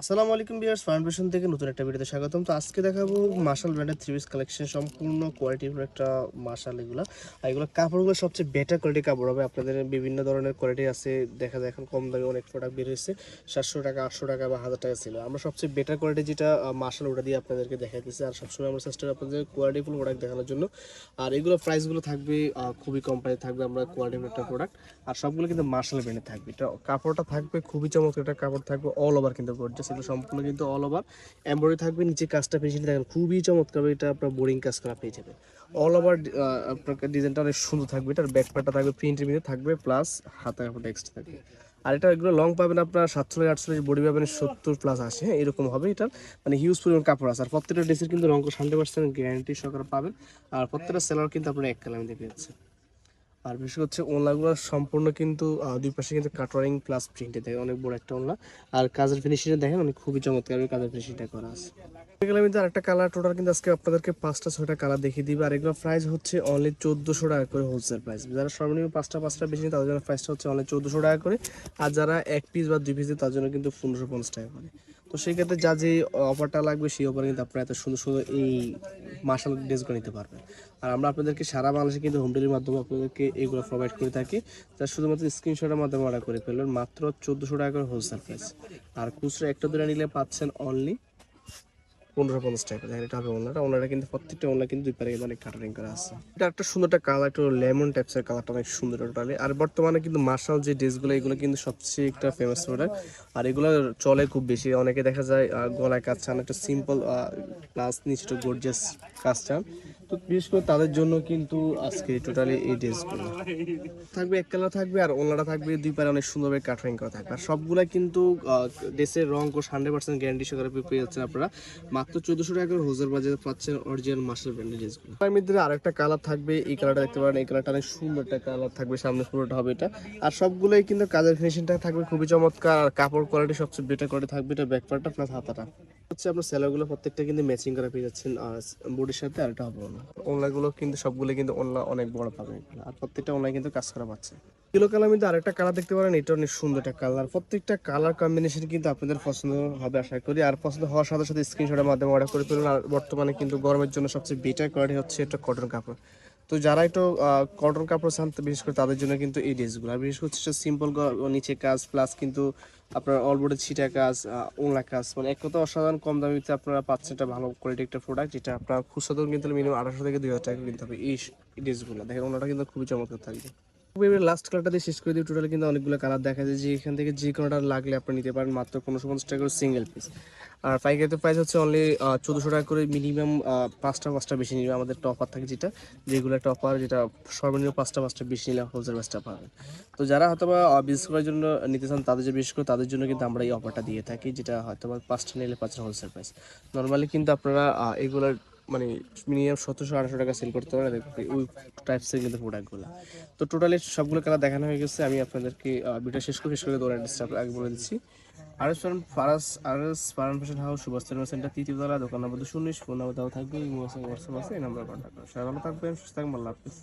আসসালামু আলাইকুম বিয়ার্স ফাউন্ডেশন থেকে নতুন একটা ভিডিওতে স্বাগতম। তো আজকে দেখাবো মার্শাল ব্র্যান্ডের থ্রি পিস কালেকশন সম্পূর্ণ কোয়ালিটির একটা মার্শাল এগুলো। আর এগুলো কাপড়গুলো সবচেয়ে বেটার কোয়ালিটির কাপড় হবে। আপনাদের বিভিন্ন ধরনের কোয়ালিটি আছে। দেখা যায় এখন কম দামে অনেক প্রোডাক্ট বের হয়েছে। সাতশো টাকা, আটশো টাকা বা হাজার টাকা ছিল। আমরা সবচেয়ে বেটার কোয়ালিটি যেটা মার্শাল ওটা দিয়ে আপনাদেরকে দেখাইতেছি আর সবসময় আমরা চেষ্টা করি আপনাদের কোয়ালিটিফুল প্রোডাক্ট দেখানোর জন্য। আর এগুলো প্রাইসগুলো থাকবে খুবই কম প্রাইস থাকবে আমরা কোয়ালিটিফুল একটা প্রোডাক্ট আর সবগুলো কিন্তু মার্শাল ব্র্যান্ডে থাকবে। এটা কাপড়টা থাকবে, খুবই চমৎকার একটা কাপড় থাকবে অল ওভার কিন্তু গর্জাস এগুলো সম্পূর্ণ কিন্তু অল ওভার এমব্রয়ডারি থাকবে, নিচে কাজটা ফিনিশিং দেখেন, খুবই চমৎকার এটা আপনার বোরিং কাজ করা পেয়ে যাবে অল ওভার আপনার ডিজাইনটা অনেক সুন্দর থাকবে। এটার ব্যাক পার্টটা থাকবে প্রিন্টের ভিতরে থাকবে প্লাস হাতে এক্সট্রা থাকবে। আর এটা এগুলো লং পাবেন আপনার সাতচল্লিশ, আটচল্লিশ বডি পাবেন, সত্তর প্লাস আসে হ্যাঁ এরকম হবে এটার। মানে হিউজ পরিমাণ কাপড় আছে। আর প্রত্যেকটা ড্রেসের কিন্তু রঙ হান্ড্রেড পার্সেন্ট গ্যারান্টি সহকারে পাবেন। আর প্রত্যেকটা সেলার কিন্তু আপনার এক কালামে দেখে যাচ্ছে আর বিশেষ হচ্ছে ওনলাগুলো সম্পূর্ণ কিন্তু দুই পাশে কিন্তু কাটারিং প্লাস প্রিন্টে দেখেন অনেক বড় একটা ওনলা আর কাজের ফিনিশিংটা দেখেন, অনেক খুবই চমৎকার কাজের ফিনিশিংটা করা আছে। এগুলো কিন্তু আরেকটা কালার টোটাল কিন্তু আজকে আপনাদেরকে পাঁচটা, ছয়টা কালার দেখিয়ে দিবে। আর এগুলো প্রাইস হচ্ছে অনলি চোদ্দোশো টাকা করে হোলসেল প্রাইস যারা সর্বনিম্ন পাঁচটা পাঁচটা বেশি তাদের জন্য প্রাইসটা হচ্ছে অনলি চোদ্দোশো টাকা করে। আর যারা এক পিস বা দুই পিস তার জন্য কিন্তু পনেরোশো, পঞ্চাশ টাকা করে। তো সেই ক্ষেত্রে যা যে অফারটা লাগবে, সেই অফারে কিন্তু আপনারা এত সুন্দর সুন্দর এই মার্শাল ড্রেসগুলো নিতে পারবেন। আর আমরা আপনাদেরকে সারা বাংলাদেশে কিন্তু হোম ডেলিভারির মাধ্যমে আপনাদেরকে এগুলো প্রোভাইড করে থাকি। যা শুধুমাত্র স্ক্রিনশটের মাধ্যমে অর্ডার করে ফেলবেন, মাত্র চোদ্দোশো টাকা করে হোলসেল প্রাইস আর খুচরা একটা দূরে নিলে পাচ্ছেন অনলি পনেরো পঞ্চাশ দেখেন এটা হবে ওনারা। কিন্তু প্রত্যেকটা, ওনারা কিন্তু দুই পারে অনেক কাটারিং করা আছে। এটা একটা সুন্দর একটা কালার একটু লেমন টাইপসের কালারটা অনেক সুন্দর টোটালি আর বর্তমানে কিন্তু মার্শাল যে ড্রেসগুলো এগুলো কিন্তু সবচেয়ে একটা ফেমাস প্রোডাক্ট আর এগুলো চলে খুব বেশি। অনেকে দেখা যায় গলায় একটা সিম্পল প্লাস নিচে গর্জিয়াস তো বিশেষ করে তাদের জন্য কিন্তু আজকে টোটালি এই ড্রেসগুলো থাকবে এক কালার থাকবে, আর ওনারা থাকবে দুই পারে অনেক সুন্দরভাবে কাটারিং করা থাকবে। আর সবগুলা কিন্তু ড্রেসের রং কোর্স হান্ড্রেড পার্সেন্ট গ্যারান্টি সহকারে পেয়ে যাচ্ছেন আপনারা। মাত্র চোদ্দশো টাকা হোজার বাজারে পাচ্ছেন অরিজিনাল মাস্টার ব্র্যান্ডের ড্রেসগুলো মধ্যে আরেকটা কালার থাকবে, এই কালারটা দেখতে পারেন, এই কালারটা অনেক সুন্দর একটা কালার থাকবে, সামনে পুরোটা হবে এটা। আর সবগুলোই কিন্তু কাজের ফিনিশিংটা থাকবে খুবই চমৎকার, আর কাপড় কোয়ালিটি সবচেয়ে বেটার কোয়ালিটি থাকবে এটা ব্যাকপার্টটা প্লাস হাতাটা। হচ্ছে আপনার সেলারগুলো প্রত্যেকটা কিন্তু ম্যাচিং করা পেয়ে যাচ্ছেন আর বডির সাথে আর এটা হবে ওনা ওনাগুলো কিন্তু সবগুলো কিন্তু ওনা অনেক বড় পাবে। আর প্রত্যেকটা ওনায় কিন্তু কাজ করা পাচ্ছে। কিলো কালার মধ্যে আরেকটা কালার দেখতে পারেন এটা অনেক সুন্দর একটা কালার প্রত্যেকটা কালার কম্বিনেশন কিন্তু আপনাদের পছন্দ হবে আশা করি। আর পছন্দ হওয়ার সাথে সাথে স্ক্রিনশটের মাধ্যমে অর্ডার করে ফেলুন। আর বর্তমানে কিন্তু গরমের জন্য সবচেয়ে বেটার কোয়ালিটি হচ্ছে এটা কটন কাপড়। তো যারা একটু কটন কাপড় চান বিশেষ করে তাদের জন্য কিন্তু এই ড্রেসগুলো। আর বিশেষ হচ্ছে সিম্পল নিচে কাজ প্লাস কিন্তু আপনার অলবোর্ডের ছিটা কাজ ওনলা কাজ। মানে এক কথা অসাধারণ কম দামিতে আপনারা পাচ্ছেন একটা ভালো কোয়ালিটি একটা প্রোডাক্ট যেটা আপনার খুচরা কিন্তু মিনিমাম আঠারোশো থেকে দুই হাজার টাকা কিনতে হবে এই ড্রেসগুলো। দেখেন ওনাটা কিন্তু খুবই চমৎকার থাকবে। লাস্ট কালারটা দিয়ে শেষ করে দিই। টোটাল কিন্তু অনেকগুলো কালার দেখা যায়। যে এখান থেকে যে কোনোটা লাগলে আপনি নিতে পারেন, মাত্র পনেরোশো পঞ্চাশ টাকা করে সিঙ্গেল পিস আর পাইকারিতে প্রাইস হচ্ছে অনলি চোদ্দোশো টাকা করে মিনিমাম পাঁচটা পাঁচটা বেশি নিবে আমাদের অফার থাকে যেটা। যেগুলো অফার যেটা সর্বনিম্ন পাঁচটা পাঁচটা বেশি নিলে হোলসেল প্রাইসটা পাবেন। তো যারা হয়তো বা বিজনেস করার জন্য নিতে চান, তাদের যে বিশেষ করে তাদের জন্য কিন্তু আমরা এই অফারটা দিয়ে থাকি, যেটা হয়তো বা পাঁচটা নিলে পাঁচটা হোলসেল প্রাইস নর্মালি কিন্তু আপনারা এগুলোর মানে মিনিমাম সতেরোশো, আঠারোশো টাকা সেল করতে পারে। ওই টাইপসের কিন্তু প্রোডাক্টগুলো তো টোটালি সবগুলো কালার দেখানো হয়ে গেছে। আমি আপনাদেরকে ভিডিও শেষ করে শেষ করে দৌড় ডিস্টার্ব আগে বলে দিচ্ছি। R S firm, Farage R S firm fashion house Subhash centre তৃতীয় তলা, দোকান নম্বর দুশো উনিশ, ফোন নাম্বার দেওয়া থাকবে হোয়াটসঅ্যাপ আছে, এই নাম্বার কন্ট্যাক্ট সবাই ভালো থাকবেন, সুস্থ থাকবেন, আল্লাহ হাফিজ।